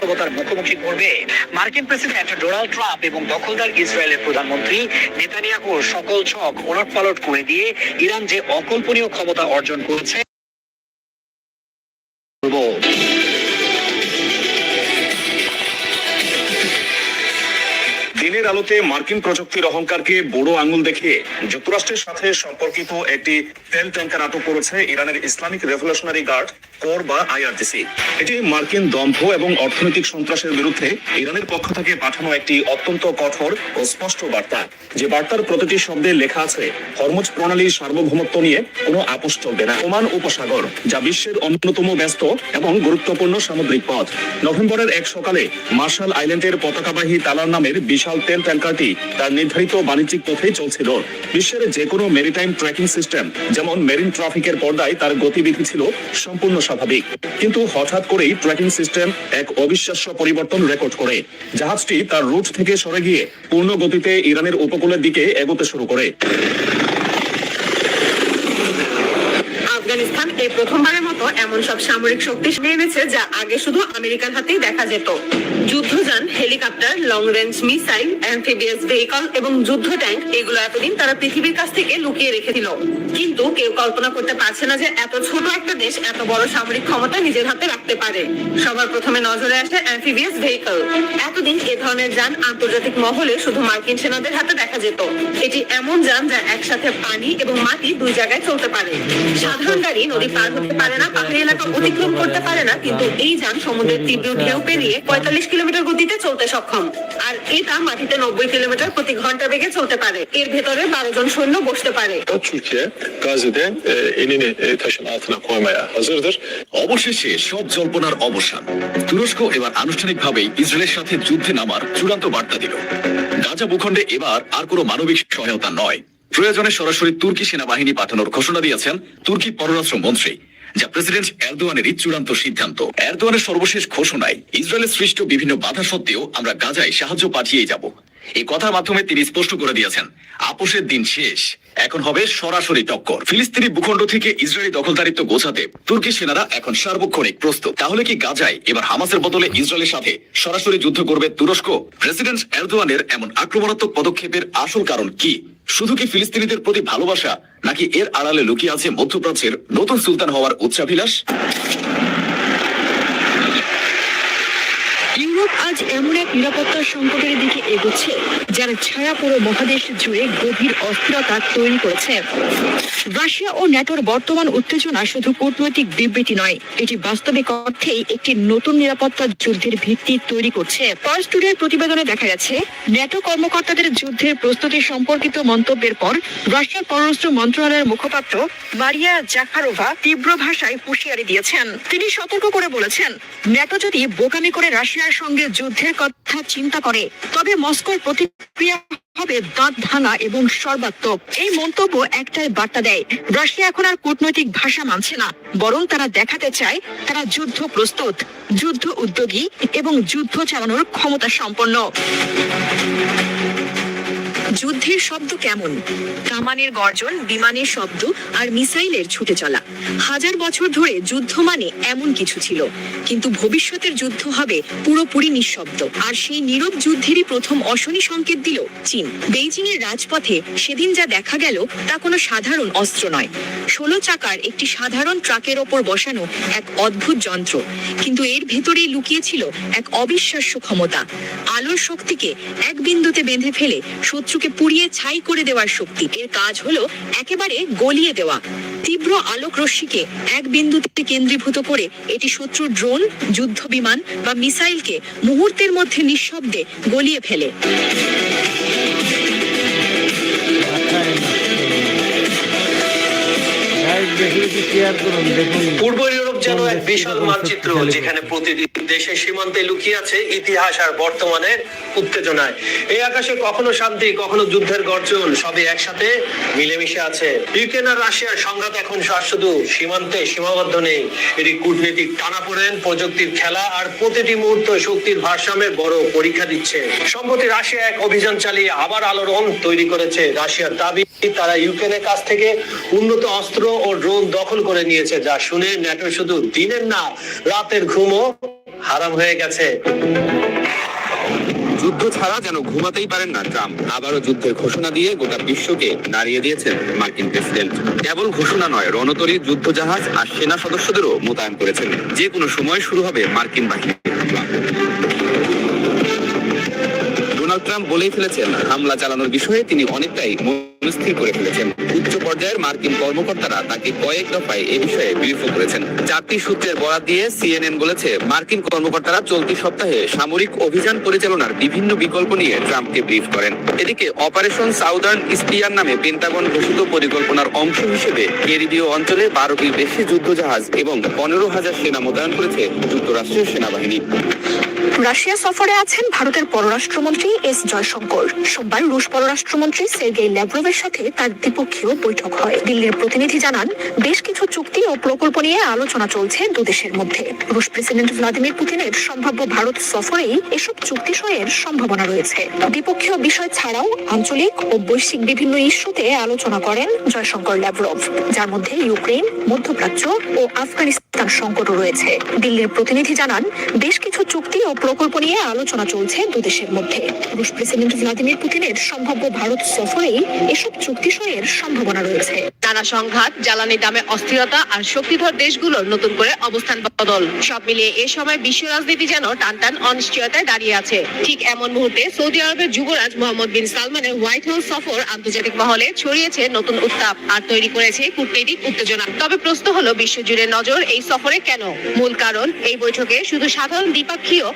বাস্তবতার মুখোমুখি করবে মার্কিন প্রেসিডেন্ট ডোনাল্ড ট্রাম্প এবং দখলদার ইসরায়েলের প্রধানমন্ত্রী নেতানিয়াহুর সকল ছক ওলটপালট করে দিয়ে ইরান যে অকল্পনীয় ক্ষমতা অর্জন করেছে দিনের আলোতে মার্কিন প্রযুক্তির অহংকারকে বড় আঙুল দেখে যুক্তরাষ্ট্রের সাথে সম্পর্কিত একটি তেল ট্যাঙ্কার আটক করেছে ইরানের ইসলামিক রেভলিউশনারি গার্ড কোর বা আইআরটিসি এটি মার্কিন দম্ভ এবং অর্থনৈতিক সন্ত্রাসের বিরুদ্ধে ইরানের পক্ষ থেকে পাঠানো একটি অত্যন্ত কঠোর ও স্পষ্ট বার্তা। যে বার্তার প্রতিটি শব্দে লেখা আছে, হরমুজ প্রণালীর সার্বভৌমত্ব নিয়ে কোনো আপোষ চলবে না। ওমান উপসাগর, যা বিশ্বের অন্যতম ব্যস্ত এবং গুরুত্বপূর্ণ সামুদ্রিক পথ। নভেম্বরের এক সকালে মার্শাল আইল্যান্ডের পতাকাবাহী তালার নামের বিশাল তেল ট্যাঙ্কারটি তার নির্ধারিত বাণিজ্যিক পথেই চলছিল। বিশ্বের যে কোনো মেরিটাইম ট্র্যাকিং সিস্টেম, যেমন মেরিন ট্রাফিকের পর্দায় তার গতিবিধি ছিল সম্পূর্ণ স্বাভাবিক। কিন্তু হঠাৎ করেই ট্র্যাকিং সিস্টেম এক অবিশ্বাস্য পরিবর্তন রেকর্ড করে। জাহাজটি তার রুট থেকে সরে গিয়ে পূর্ণ গতিতে ইরানের উপকূলের দিকে এগোতে শুরু করে আফগানিস্তান এই প্রথমবারের মতো এমন সব সামরিক শক্তি এনেছে যা আগে শুধু আমেরিকার হাতেই দেখা যেত। যুদ্ধযান helicopter long range missile amphibious vehicle এবং যুদ্ধ ট্যাঙ্ক এগুলো এতদিন তারা পৃথিবীর কাছ থেকে লুকিয়ে রেখেছিল। কিন্তু কেউ কল্পনা করতে পারছে না যে এত ছোট একটা দেশ এত বড় সামরিক ক্ষমতা নিজের হাতে রাখতে পারে। সবার প্রথমে নজরে আসে অ্যাম্ফিবিয়াস ভেহিকল এতদিন এ ধরনের যান আন্তর্জাতিক মহলে শুধু মার্কিন সেনাদের হাতে দেখা যেত। এটি এমন যান যা একসাথে পানি এবং মাটি দুই জায়গায় চলতে পারে। সাধারণ গাড়ি, নদী অতিক্রম করতে পারে না, কিন্তু এই যান সমুদ্রের তীব্র ঢেউ পেরিয়ে পঁয়তাল্লিশ কিলোমিটার গতিতে চলতে সক্ষম। আর এটা মাটিতে নব্বই কিলোমিটার প্রতি ঘণ্টা বেগে চলতে পারে। এর ভেতরে বারো জন সৈন্য bosতে পারে. অবশেষে সব জল্পনার অবসান। তুরস্ক এবার আনুষ্ঠানিকভাবে ইসরায়েলের সাথে যুদ্ধে নামার চূড়ান্ত বার্তা দিল। গাজা ভূখণ্ডে এবার আর কোনো মানবিক সহায়তা নয়। প্রয়োজনে সরাসরি তুর্কি সেনাবাহিনী পাঠানোর ঘোষণা দিয়েছেন তুর্কি পররাষ্ট্র মন্ত্রী, যা প্রেসিডেন্ট এরদোয়ানেরই চূড়ান্ত সিদ্ধান্ত। এরদোয়ানের সর্বশেষ ঘোষণায় ইসরায়েলের সৃষ্ট বিভিন্ন বাধা সত্ত্বেও আমরা গাজায় সাহায্য পাঠিয়ে যাব। এই কথার মাধ্যমে তিনি স্পষ্ট করে দিয়েছেন, আপোষের দিন শেষ। এখন হবে সরাসরি টক্কর। ফিলিস্তিনি ভূখণ্ড থেকে ইসরায়েলি দখলদারিত্ব গোছাতে তুর্কি সেনারা এখন সার্বক্ষণিক প্রস্তুত। তাহলে কি গাজায় এবার হামাসের বদলে ইসরায়েলের সাথে সরাসরি যুদ্ধ করবে তুরস্ক? প্রেসিডেন্ট এরদোয়ানের এমন আক্রমণাত্মক পদক্ষেপের আসল কারণ কি? শুধু কি ফিলিস্তিনিদের প্রতি ভালোবাসা, নাকি এর আড়ালে লুকিয়ে আছে মধ্যপ্রাচ্যের নতুন সুলতান হওয়ার উচ্চাভিলাষ? ইউরোপ আজ এমন এক নিরাপত্তার সংকটের দিকে এগোচ্ছে, যার ছায়া পুরো মহাদেশ জুড়ে গভীর অস্থিরতা তৈরি করেছে। রাশিয়া ও ন্যাটোর বর্তমান উত্তেজনা শুধু কূটনৈতিক বিবৃতি নয়, এটি বাস্তবিক অর্থেই একটি নতুন নিরাপত্তা যুদ্ধের ভিত্তি তৈরি করছে। পার্স টুডের প্রতিবেদনে দেখা গেছে ন্যাটো কর্মকর্তাদের যুদ্ধের প্রস্তুতি সম্পর্কিত মন্তব্যের পর রাশিয়ার পররাষ্ট্র মন্ত্রণালয়ের মুখপাত্র মারিয়া জাখারোভা তীব্র ভাষায় হুঁশিয়ারি দিয়েছেন। তিনি সতর্ক করে বলেছেন ন্যাটো যদি বোকামি করে রাশিয়ার সঙ্গে যুদ্ধের কথা চিন্তা করে। তবে মস্কোর প্রতিক্রিয়া হবে দাঁত ভাঙা এবং সর্বাত্মক। এই মন্তব্য একটাই বার্তা দেয়, রাশিয়া এখন আর কূটনৈতিক ভাষা মানছে না, বরং তারা দেখাতে চায় তারা যুদ্ধ প্রস্তুত, যুদ্ধ উদ্যোগী এবং যুদ্ধ চালানোর ক্ষমতা সম্পন্ন। যুদ্ধের শব্দ কেমন? কামানের গর্জন, বিমানের শব্দ আর মিসাইলের ছুটে চলা। হাজার বছর ধরে যুদ্ধ মানে এমন কিছু ছিল। কিন্তু ভবিষ্যতের যুদ্ধ হবে পুরোপুরি নিঃশব্দ। আর সেই নীরব যুদ্ধেরই প্রথম অশনি সংকেত দিল চীন। বেইজিং এর রাজপথে সেদিন যা দেখা গেল তা কোনো সাধারণ অস্ত্র নয়। ষোলো চাকার একটি সাধারণ ট্রাকের ওপর বসানো এক অদ্ভুত যন্ত্র। কিন্তু এর ভেতরেই লুকিয়েছিল এক অবিশ্বাস্য ক্ষমতা। আলোর শক্তিকে এক বিন্দুতে বেঁধে ফেলে শত্রুকে পুড়িয়ে ছাই করে দেওয়ার শক্তি। এর কাজ হলো একেবারে গলিয়ে দেওয়া। তীব্র আলোক রশ্মিকে এক বিন্দুতে কেন্দ্রীভূত করে এটি শত্রুর ড্রোন যুদ্ধ বিমান বা মিসাইলকে মুহূর্তের মধ্যে নিঃশব্দে গলিয়ে ফেলে। পূর্ব ইউরোপ যেন এক বিশাল মানচিত্র যেখানে প্রতিটি দেশের সীমান্তে লুকিয়ে আছে ইতিহাস আর বর্তমানের উত্তেজনায়। এই আকাশে কখনো শান্তি, কখনো যুদ্ধের গর্জন, সবই একসাথে মিলেমিশে আছে। ইউক্রেন আর রাশিয়ার সংঘাত এখন শুধু সীমান্তে সীমাবদ্ধ নেই। এটি কূটনীতিক টানাপোড়েন, প্রযুক্তির খেলা আর প্রতিটি মুহূর্ত শক্তির ভারসাম্যের বড় পরীক্ষা দিচ্ছে। সম্প্রতি রাশিয়া এক অভিযান চালিয়ে আবার আলোড়ন তৈরি করেছে। রাশিয়ার দাবি, তারা ইউক্রেনের কাছ থেকে উন্নত অস্ত্র ও ড্রোন দখল করে নিয়েছে, যা শুনে ন্যাটো শুধু দিনের না, রাতের ঘুমও হারাম হয়ে গেছে। যুদ্ধ ছাড়া যেন ঘুমাতেই পারেন না ট্রাম্প। আবারও যুদ্ধের ঘোষণা দিয়ে গোটা বিশ্বকে নাড়িয়ে দিয়েছেন মার্কিন প্রেসিডেন্ট। কেবল ঘোষণা নয়, রণতরী যুদ্ধ জাহাজ আর সেনা সদস্যদেরও মোতায়েন করেছেন। যে কোনো সময় শুরু হবে মার্কিন বাহিনীর হামলা। ডোনাল্ড ট্রাম্প বলেই ফেলেছেন, হামলা চালানোর বিষয়ে তিনি অনেকটাই মনস্থির করে ফেলেছেন। উচ্চ পর্যায়ের মার্কিন কর্মকর্তারা তাকে কয়েক দফায় এ বিষয়ে ব্রিফও করেছেন। চারটি সূত্রের বরাত দিয়ে সিএনএন বলেছে, মার্কিন কর্মকর্তারা চলতি সপ্তাহে সামরিক অভিযান পরিচালনার বিভিন্ন বিকল্প নিয়ে ট্রাম্পকে ব্রিফ করেন। এদিকে অপারেশন সাউদার্ন স্পিয়ার নামে পেন্টাগন ঘোষিত পরিকল্পনার অংশ হিসেবে ক্যারিবীয় অঞ্চলে বারোটির বেশি যুদ্ধজাহাজ এবং পনেরো হাজার সেনা মোতায়েন করেছে যুক্তরাষ্ট্রের সেনাবাহিনী। রাশিয়া সফরে আছেন ভারতের পররাষ্ট্রমন্ত্রী এস জয়শঙ্কর। সোমবার রুশ পররাষ্ট্রমন্ত্রী সের্গেই ল্যাভরোভের সাথে তার দ্বিপক্ষীয় বৈঠক হয়। দিল্লির প্রতিনিধি জানান, বেশ কিছু চুক্তি ও প্রকল্প নিয়ে আলোচনা চলছে দুদেশের মধ্যে। রুশ প্রেসিডেন্ট ভ্লাদিমির পুতিনের সম্ভাব্য ভারত সফরেই এসব চুক্তি সয়ের সম্ভাবনা রয়েছে। দ্বিপক্ষীয় বিষয় ছাড়াও আঞ্চলিক ও বৈশ্বিক বিভিন্ন ইস্যুতে আলোচনা করেন জয়শঙ্কর ল্যাভরভ যার মধ্যে ইউক্রেন, মধ্যপ্রাচ্য ও আফগানিস্তান সংকটও রয়েছে। দিল্লির প্রতিনিধি জানান, বেশ কিছু চুক্তি ও প্রকল্প নিয়ে আলোচনা চলছে দুদেশের মধ্যে। রুশ প্রেসিডেন্ট ভ্লাদিমির পুতিনের সম্ভাব্য ভারত সফরেই এসব চুক্তি সয়ের সম্ভাবনা রয়েছে। নানা সংঘাত, জ্বালানি দামে অস্থিরতা আর শক্তিধর দেশগুলোর নতুন করে অবস্থান বদল। সব মিলিয়ে এ সময় বিশ্ব রাজনীতি যেন টানটান অনিশ্চয়তায় দাঁড়িয়ে আছে। ঠিক এমন মুহূর্তে সৌদি আরবের যুবরাজ মোহাম্মদ বিন সালমানের হোয়াইট হাউস সফর আন্তর্জাতিক মহলে ছড়িয়েছে নতুন উত্তাপ আর তৈরি করেছে কূটনৈতিক উত্তেজনা। তবে প্রশ্ন হলো, বিশ্বজুড়ে নজর এই সফরে কেন? মূল কারণ, এই বৈঠকে শুধু সাধারণ দ্বিপাক্ষীয়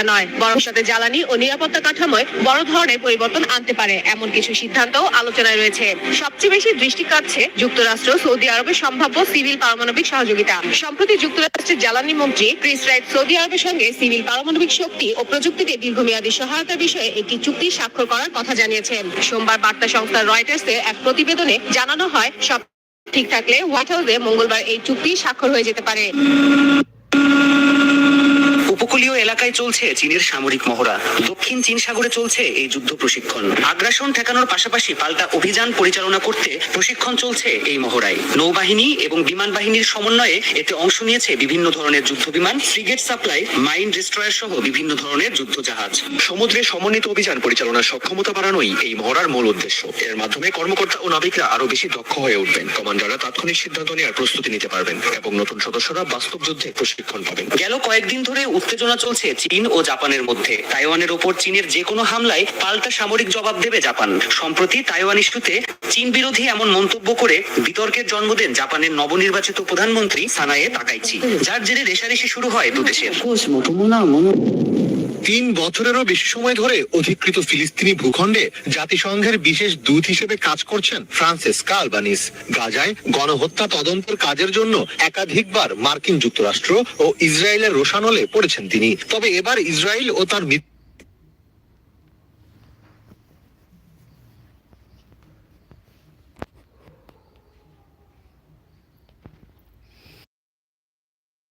কথাবার্তা নয়, বরং সাথে জ্বালানি ও নিরাপত্তা কাঠামোয় বড় ধরনের পরিবর্তন আনতে পারে, এমন কিছু সিদ্ধান্তও আলোচনায় রয়েছে। সবচেয়ে বেশি দৃষ্টি কাটছে যুক্তরাষ্ট্র, সৌদি আরবের সম্ভাব্য সিভিল পারমাণবিক সহযোগিতা। সম্প্রতি যুক্তরাষ্ট্রের জ্বালানি মন্ত্রী ক্রিস রাইট সৌদি আরবের সঙ্গে সিভিল পারমাণবিক শক্তি ও প্রযুক্তিতে দীর্ঘমেয়াদী সহায়তার বিষয়ে একটি চুক্তি স্বাক্ষর করার কথা জানিয়েছেন। সোমবার বার্তা সংস্থা রয়টার্সে এক প্রতিবেদনে জানানো হয়, সব ঠিক থাকলে হোয়াইট হাউসে মঙ্গলবার এই চুক্তি স্বাক্ষর হয়ে যেতে পারে। উপকূলীয় এলাকায় চলছে চীনের সামরিক মহড়া। দক্ষিণ চীন সাগরে চলছে এই যুদ্ধ প্রশিক্ষণ। আগ্রাসন ঠেকানোর পাশাপাশি পাল্টা অভিযান পরিচালনা করতে প্রশিক্ষণ চলছে এই মহড়ায়। নৌবাহিনী এবং বিমান বাহিনীর সমন্বয়ে এতে অংশ নিয়েছে বিভিন্ন ধরনের যুদ্ধ বিমান, ফ্রিগেট সাপ্লাই, মাইন ডিস্ট্রয়ার সহ বিভিন্ন ধরনের যুদ্ধ জাহাজ। সমুদ্রে সমন্বিত অভিযান পরিচালনার সক্ষমতা বাড়ানোই এই মহড়ার মূল উদ্দেশ্য। এর মাধ্যমে কর্মকর্তা ও নাবিকরা আরও বেশি দক্ষ হয়ে উঠবেন। কমান্ডাররা তাৎক্ষণিক সিদ্ধান্ত নেওয়ার প্রস্তুতি নিতে পারবেন এবং নতুন সদস্যরা বাস্তব যুদ্ধে প্রশিক্ষণ পাবেন। গেল কয়েকদিন ধরে উত্তেজনা চলছে চীন ও জাপানের মধ্যে। তাইওয়ানের ওপর চীনের যে কোনো হামলায় পাল্টা সামরিক জবাব দেবে জাপান। সম্প্রতি তাইওয়ান ইস্যুতে চীন বিরোধী এমন মন্তব্য করে বিতর্কের জন্ম দেন জাপানের নবনির্বাচিত প্রধানমন্ত্রী সানায়ে তাকাইচি, যার জেরে রেশারেশি শুরু হয় দুদেশের। তিন বছরেরও বেশি সময় ধরে অধিকৃত ফিলিস্তিনি ভূখণ্ডে জাতিসংঘের বিশেষ দূত হিসেবে কাজ করছেন ফ্রান্সিসকা আলবানিস গাজায় গণহত্যা তদন্তের কাজের জন্য একাধিকবার মার্কিন যুক্তরাষ্ট্র ও ইসরায়েলের রোশানলে পড়েছেন তিনি। তবে এবার ইসরায়েল ও তার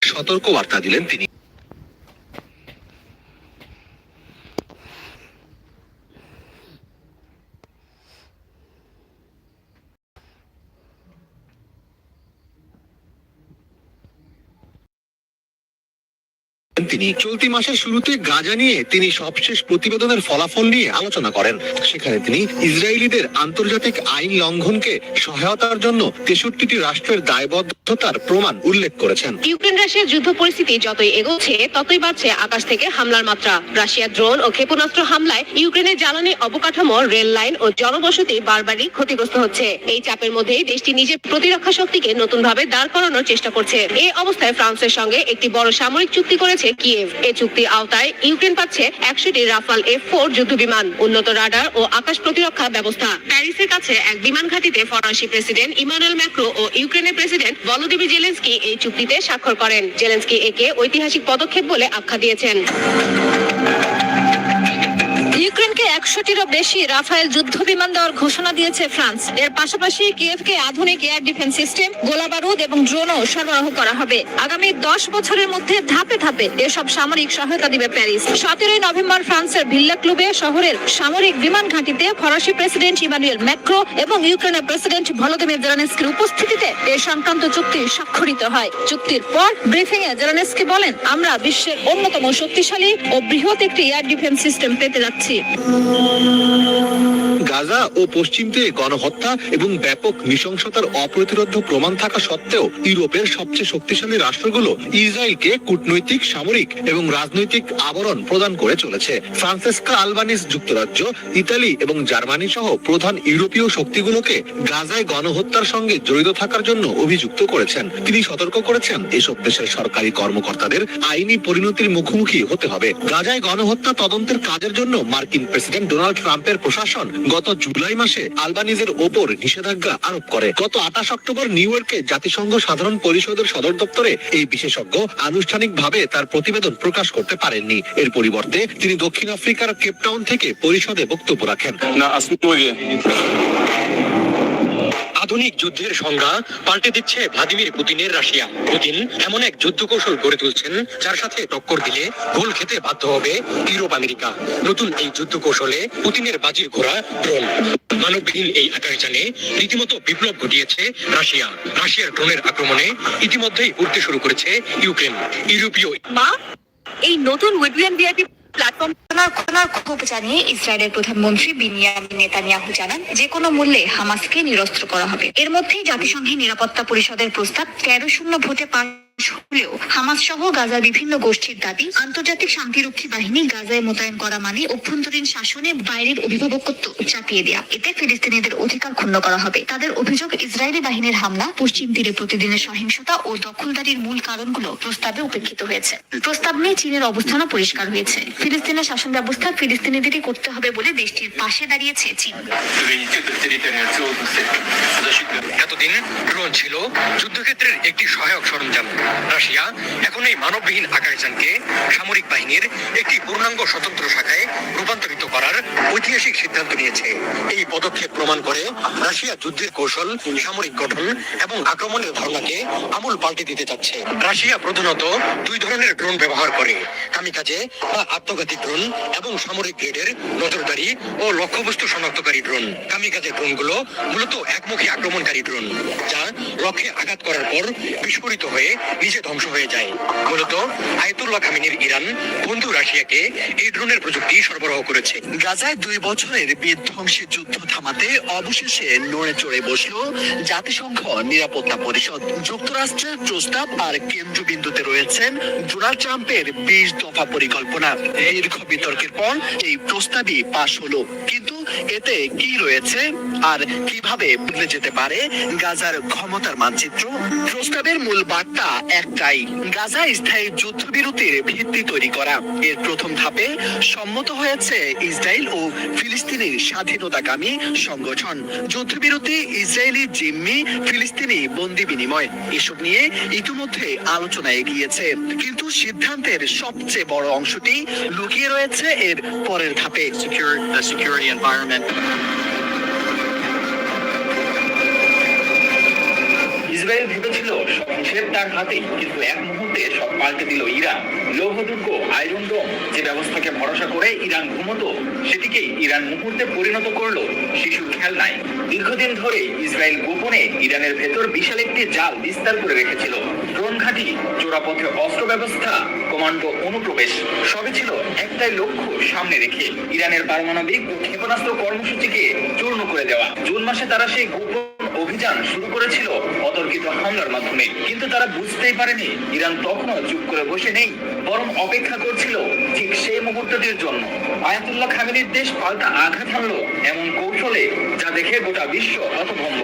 সতর্ক বার্তা দিলেন তিনি। তিনি চলতি মাসের শুরুতে গাজা নিয়ে তিনি সবশেষ প্রতিবেদনের ফলাফল নিয়ে আলোচনা করেন। সেখানে তিনি ইসরায়েলিদের আন্তর্জাতিক আইন লঙ্ঘনকে সহায়তার জন্য তেষট্টিটি রাষ্ট্রের দায়বদ্ধতার প্রমাণ উল্লেখ করেছেন। ইউক্রেন রাশিয়ার যুদ্ধ পরিস্থিতি যতই এগোচ্ছে, ততই বাড়ছে আকাশ থেকে হামলার মাত্রা। রাশিয়ার ড্রোন ও ক্ষেপণাস্ত্র হামলায় ইউক্রেনের জ্বালানি অবকাঠামো, রেল লাইন ও জনবসতি বারবারই ক্ষতিগ্রস্ত হচ্ছে। এই চাপের মধ্যে দেশটি নিজের প্রতিরক্ষা শক্তিকে নতুনভাবে দাঁড় করানোর চেষ্টা করছে। এই অবস্থায় ফ্রান্সের সঙ্গে একটি বড় সামরিক চুক্তি করেছে কিয়েভ। এ চুক্তির আওতায় ইউক্রেন পাচ্ছে একশোটি রাফাল এফ ফোর যুদ্ধ বিমান উন্নত রাডার ও আকাশ প্রতিরক্ষা ব্যবস্থা। প্যারিসের কাছে এক বিমান ঘাঁটিতে ফরাসি প্রেসিডেন্ট ইমানুয়েল ম্যাক্রো ও ইউক্রেনের প্রেসিডেন্ট ভলোদিমির জেলেন্সকি এই চুক্তিতে স্বাক্ষর করেন। জেলেন্সকি একে ঐতিহাসিক পদক্ষেপ বলে আখ্যা দিয়েছেন। একশোটিরও বেশি রাফায়েল যুদ্ধ বিমান দেওয়ার ঘোষণা দিয়েছে ফ্রান্স। এর পাশাপাশি কিয়েভকে আধুনিক এয়ার ডিফেন্স সিস্টেম, গোলাবারুদ এবং ড্রোনও সরবরাহ করা হবে। আগামী দশ বছরের মধ্যে ধাপে ধাপে এসব সামরিক সহায়তা দিবে প্যারিস। সতেরোই নভেম্বর ফ্রান্সের ভিল্লা ক্লুবে শহরের সামরিক বিমান ঘাঁটিতে ফরাসি প্রেসিডেন্ট ইমানুয়েল ম্যাক্রো এবং ইউক্রেনের প্রেসিডেন্ট ভলোদিমির জেলেনস্কির উপস্থিতিতে এ সংক্রান্ত চুক্তি স্বাক্ষরিত হয়। চুক্তির পর ব্রিফিং এ জেলেনস্কি বলেন, আমরা বিশ্বের অন্যতম শক্তিশালী ও বৃহৎ একটি এয়ার ডিফেন্স সিস্টেম পেতে যাচ্ছি। গাজা ও পশ্চিম তীরে গণহত্যা এবং ব্যাপক নৃশংসতার অপ্রতিরোধ প্রমাণ থাকা সত্ত্বেও ইউরোপের সবচেয়ে শক্তিশালী রাষ্ট্রগুলো ইসরায়েলকে কূটনৈতিক, সামরিক এবং রাজনৈতিক আবরণ প্রদান করে চলেছে। ফ্রান্সিসকা আলবানিস যুক্তরাজ্য, ইতালি এবং জার্মানি সহ প্রধান ইউরোপীয় শক্তিগুলোকে গাজায় গণহত্যার সঙ্গে জড়িত থাকার জন্য অভিযুক্ত করেছেন। তিনি সতর্ক করেছেন, এসব দেশের সরকারি কর্মকর্তাদের আইনি পরিণতির মুখোমুখি হতে হবে। গাজায় গণহত্যা তদন্তের কাজের জন্য মার্কিন প্রেসিডেন্ট প্রেসিডেন্ট ডোনাল্ড ট্রাম্পের প্রশাসন। গত জুলাই মাসে আলবানিজের ওপর নিষেধাজ্ঞা আরোপ করে। গত আঠাশ অক্টোবর নিউ ইয়র্কে জাতিসংঘ সাধারণ পরিষদের সদর দপ্তরে এই বিশেষজ্ঞ আনুষ্ঠানিকভাবে তার প্রতিবেদন প্রকাশ করতে পারেননি। এর পরিবর্তে তিনি দক্ষিণ আফ্রিকার কেপটাউন থেকে পরিষদে বক্তব্য রাখেন। না আধুনিক যুদ্ধের সংজ্ঞা পাল্টে দিচ্ছে ভ্লাদিমির পুতিনের রাশিয়া। পুতিন এমন এক যুদ্ধ কৌশল গড়ে তুলছেন, যার সাথে টক্কর দিলে গোল খেতে বাধ্য হবে ইউরোপ আমেরিকা। নতুন এই যুদ্ধ কৌশলে পুতিনের বাজির ঘোড়া ড্রোন। মানববিহীন এই আকাশযানে রীতিমতো বিপ্লব ঘটিয়েছে রাশিয়া। রাশিয়ার ড্রোনের আক্রমণে ইতিমধ্যেই উঠতে শুরু করেছে ইউক্রেন। ইউরোপীয় মা, এই নতুন উইডলিয়ান ভিআইপি প্ল্যাটফর্ম খোলার ক্ষোভ জানিয়ে ইসরায়েলের প্রধানমন্ত্রী বিনিয়ামিন নেতানিয়াহু জানান, যে কোনো মূল্যে হামাসকে নিরস্ত্র করা হবে। এর মধ্যেই জাতিসংঘের নিরাপত্তা পরিষদের প্রস্তাব তেরো শূন্য ভোটে পাশ হলেও হামাস সহ গাজার বিভিন্ন গোষ্ঠীর দাবি, আন্তর্জাতিক শান্তিরক্ষী বাহিনী গাজায় মোতায়েন করা মানে অভ্যন্তরীণ শাসনে বাইরের অভিভাবকত্ব চাপিয়ে দেয়া। এতে ফিলিস্তিনিদের অধিকার ক্ষুণ্ণ করা হবে। তাদের অভিযোগ, ইসরায়েলি বাহিনীর হামলা পশ্চিম তীরে প্রতিদিনের সহিংসতা ও দখলদারির মূল কারণগুলো প্রস্তাবে উপেক্ষিত হয়েছে। প্রস্তাব নিয়ে চীনের অবস্থানও পরিষ্কার হয়েছে। ফিলিস্তিনের শাসন ব্যবস্থা ফিলিস্তিনিদেরই করতে হবে বলে দেশটির পাশে দাঁড়িয়েছে চীন। এতদিন ড্রোন ছিল যুদ্ধক্ষেত্রের একটি সহায়ক সরঞ্জাম। রাশিয়া এখন এই মানববিহীন আকাশযানকে সামরিক বাহিনীর একটি পূর্ণাঙ্গ স্বতন্ত্র শাখায় রূপান্তরিত করার ঐতিহাসিক সিদ্ধান্ত নিয়েছে। এই পদক্ষেপ প্রমাণ করে রাশিয়া যুদ্ধের কৌশল, সামরিক গঠন এবং আক্রমণের ধর্মকে আমূল পাল্টে দিতে চাচ্ছে। রাশিয়া প্রধানত দুই ধরনের ড্রোন ব্যবহার করে, কামিকাজে বা আত্মঘাতী ড্রোন এবং সামরিক গ্রেডের নজরদারি ও লক্ষ্যবস্তু শনাক্তকারী ড্রোন। কামিকাজে ড্রোনগুলো মূলত একমুখী আক্রমণকারী ড্রোন, যা লক্ষ্যে আঘাত করার পর বিস্ফোরিত হয়ে নিজে ধ্বংস হয়ে যায়। মূলত আয়তুল্লাহ খামিনের ইরান বন্ধু রাশিয়াকে এই ড্রোনের প্রযুক্তি সরবরাহ করেছে। গাজায় দুই বছরের বিধ্বংসী যুদ্ধ থামাতে অবশেষে নড়ে চড়ে বসল জাতিসংঘ নিরাপত্তা পরিষদ। যুক্তরাষ্ট্রের প্রস্তাব আর কেন্দ্রবিন্দুতে রয়েছেন ডোনাল্ড ট্রাম্পের বিশ দফা পরিকল্পনা। দীর্ঘ বিতর্কের পর এই প্রস্তাবই পাশ হলো। কিন্তু এতে কি রয়েছে আর কীভাবে বদলে যেতে পারে গাজার ক্ষমতার মানচিত্র? প্রস্তাবের মূল বার্তা একটাই। গাজা স্থায়ী যুদ্ধবিরতির ভিত্তি তৈরি করা। এর প্রথম ধাপে সম্মত হয়েছে ইসরায়েল ও ফিলিস্তিনের স্বাধীনতাকামী সংগঠন। যুদ্ধবিরতি ইসরায়েলি জিম্মি, ফিলিস্তিনি বন্দি বিনিময়। এসব নিয়ে ইতিমধ্যে আলোচনা এগিয়েছে। কিন্তু সিদ্ধান্তের সবচেয়ে বড় অংশটি লুকিয়ে রয়েছে এর পরের ধাপে। সিকিউরিটি এনভায়রনমেন্ট হিসেব তার হাতেই কিন্তু এক মুহূর্তে সব পাল্টে দিল ইরান। লৌহদুর্গ, আয়রন ডোম, যে ব্যবস্থাকে ভরসা করে ইরান ঘুমতো সেটিকেই ইরান মুহূর্তে পরিণত করল শিশুর খেলনায়। দীর্ঘদিন ধরে ইসরায়েল গোপনে ইরানের ভেতর বিশাল একটি জাল বিস্তার করে রেখেছিল। ড্রোন ঘাঁটি, চোরাপথে অস্ত্র ব্যবস্থা, কমান্ডো অনুপ্রবেশ, সবই ছিল একটাই লক্ষ্য সামনে রেখে ইরানের পারমাণবিক ও ক্ষেপণাস্ত্র কর্মসূচিকে চূর্ণ করে দেওয়া। জুন মাসে তারা সেই গোপন অভিযান শুরু করেছিল অতর্কিত হামলার মাধ্যমে। কিন্তু তারা বুঝতেই পারেনি, ইরান তখনও চুপ করে বসে নেই, বরং অপেক্ষা করছিল ঠিক সেই মুহূর্তটির জন্য। আয়াতুল্লাহ খামেনির দেশ পাল্টা আঘাত হানলো, এমন কৌশলে যা দেখে গোটা বিশ্ব হতভম্ব।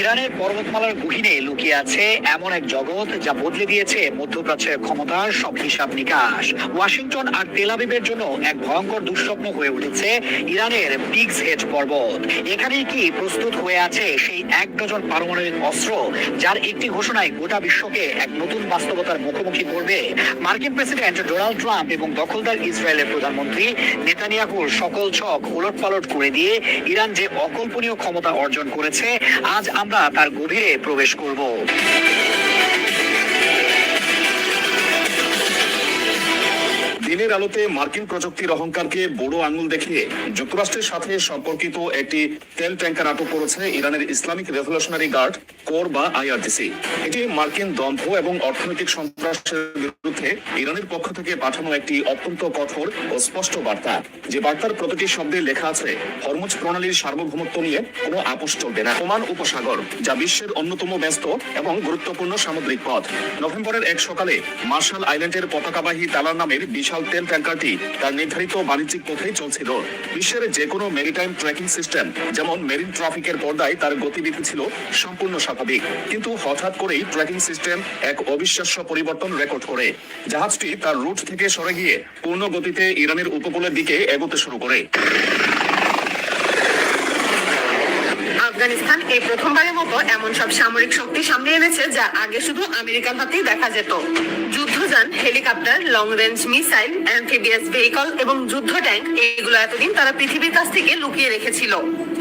ইরানের পর্বতমালার গহীনে লুকিয়ে আছে এমন এক জগৎ যা বদলে দিয়েছে মধ্যপ্রাচ্যের ক্ষমতার সব হিসাব নিকাশ। ওয়াশিংটন আর তেলাবিবের জন্য এক ভয়ঙ্কর দুঃস্বপ্ন হয়ে উঠেছে ইরানের পিগস হেড পর্বত। এখানেই কি প্রস্তুত হয়ে আছে সেই এক ডজন পারমাণবিক অস্ত্র, যার একটি ঘোষণায় গোটা বিশ্বকে এক নতুন বাস্তবতার মুখোমুখি করবে? মার্কিন প্রেসিডেন্ট ডোনাল্ড ট্রাম্প এবং দখলদার ইসরায়েলের প্রধানমন্ত্রী নেতানিয়াহুর সকল ছক উলটপালট করে দিয়ে ইরান যে অকল্পনীয় ক্ষমতা অর্জন করেছে, আজ আমরা তার গভীরে প্রবেশ করব। দিনের আলোতে মার্কিন প্রযুক্তির অহংকারকে বড় আঙুল দেখিয়ে যুক্তরাষ্ট্রের সাথে সম্পর্কিত একটি তেল ট্যাঙ্কার আটক করেছে ইরানের ইসলামিক রেভলিউশনারি গার্ড, কোর বা আইআরটিসি এটি মার্কিন দম্ভ এবং অর্থনৈতিক সন্ত্রাসের বিরুদ্ধে ইরানের পক্ষ থেকে পাঠানো একটি অত্যন্ত কঠোর ও স্পষ্ট বার্তা। যে বার্তার প্রতিটি শব্দে লেখা আছে, হরমুজ প্রণালীর সার্বভৌমত্ব নিয়ে কোনো আপোষ চলবে না। ওমান উপসাগর, যা বিশ্বের অন্যতম ব্যস্ত এবং গুরুত্বপূর্ণ সামুদ্রিক পথ। নভেম্বরের এক সকালে মার্শাল আইল্যান্ডের পতাকাবাহী তালার নামের বিশাল তেল ট্যাঙ্কারটি তার নির্ধারিত বাণিজ্যিক পথেই চলছিল। বিশ্বের যে কোনো মেরিটাইম ট্র্যাকিং সিস্টেম যেমন মেরিন ট্রাফিকের পর্দায় তার গতিবিধি ছিল সম্পূর্ণ স্বাভাবিক। কিন্তু হঠাৎ করেই ট্র্যাকিং সিস্টেম এক অবিশ্বাস্য পরিবর্তন রেকর্ড করে। জাহাজটি তার রুট থেকে সরে গিয়ে পূর্ণ গতিতে ইরানের উপকূলের দিকে এগোতে শুরু করে। আফগানিস্তান এই প্রথমবারের মতো এমন সব সামরিক শক্তি সামনে এনেছে যা আগে শুধু আমেরিকার হাতেই দেখা যেত। যুদ্ধযান helicopter long range missile amphibious vehicle এবং যুদ্ধ ট্যাঙ্ক এগুলো এতদিন তারা পৃথিবীর কাছ থেকে লুকিয়ে রেখেছিল।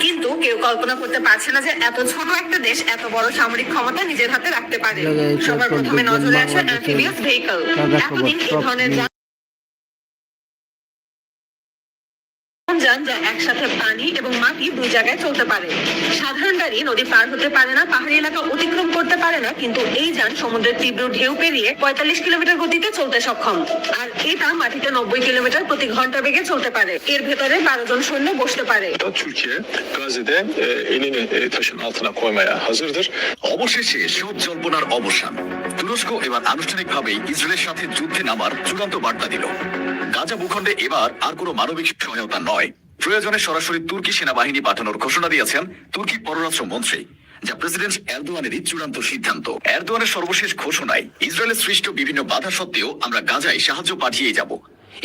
কিন্তু কেউ কল্পনা করতে পারছে না যে এত ছোট একটা দেশ এত বড় সামরিক ক্ষমতা নিজের হাতে রাখতে পারে। সবার প্রথমে নজরে আসে অ্যাম্ফিবিয়াস ভেহিকল এতদিন এই ধরনের যান যা একসাথে পানি এবং মাটি দুই জায়গায় চলতে পারে। সাধারণ গাড়ি নদী পার হতে পারে না পাহাড়ি এলাকা অতিক্রম করতে পারে না কিন্তু এই যান সমুদ্রের তীব্র ঢেউ পেরিয়ে পঁয়তাল্লিশ কিলোমিটার গতিতে চলতে সক্ষম। আর এটা মাটিতে নব্বই কিলোমিটার প্রতি ঘণ্টা বেগে চলতে পারে। এর ভেতরে বারো জন সৈন্য বসতে পারে। Türkiye Gazze'de elini taşın altına koymaya hazırdır. অবশেষে সব জল্পনার অবসান। তুরস্ক এবার আনুষ্ঠানিকভাবেই ইসরায়েলের সাথে যুদ্ধে নামার চূড়ান্ত বার্তা দিল। গাজা ভূখণ্ডে এবার আর কোনো মানবিক সহায়তা নয়। প্রয়োজনে সরাসরি তুর্কি সেনাবাহিনী পাঠানোর ঘোষণা দিয়েছেন তুর্কি পররাষ্ট্র মন্ত্রী, যা প্রেসিডেন্ট এরদোয়ানেরই চূড়ান্ত সিদ্ধান্ত। এরদোয়ানের সর্বশেষ ঘোষণায় ইসরায়েলের সৃষ্ট বিভিন্ন বাধা সত্ত্বেও আমরা গাজায় সাহায্য পাঠিয়ে যাব।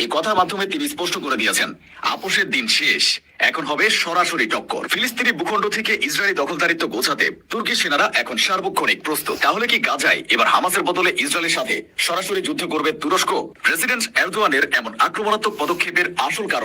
এই কথার মাধ্যমে তিনি স্পষ্ট করে দিয়েছেন, আপোষের দিন শেষ, এখন হবে সরাসরি টক্কর। ফিলিস্তিনি ভূখণ্ড থেকে ইসরায়েলি দখলদারিত্ব গোছাতে তুর্কি সেনারা এখন সার্বক্ষণিক প্রস্তুত। তাহলে কি গাজায় এবার হামাসের বদলে ইসরায়েলের সাথে সরাসরি যুদ্ধ করবে তুরস্ক? প্রেসিডেন্ট এরদোয়ানের এমন আক্রমণাত্মক পদক্ষেপের আসল কারণ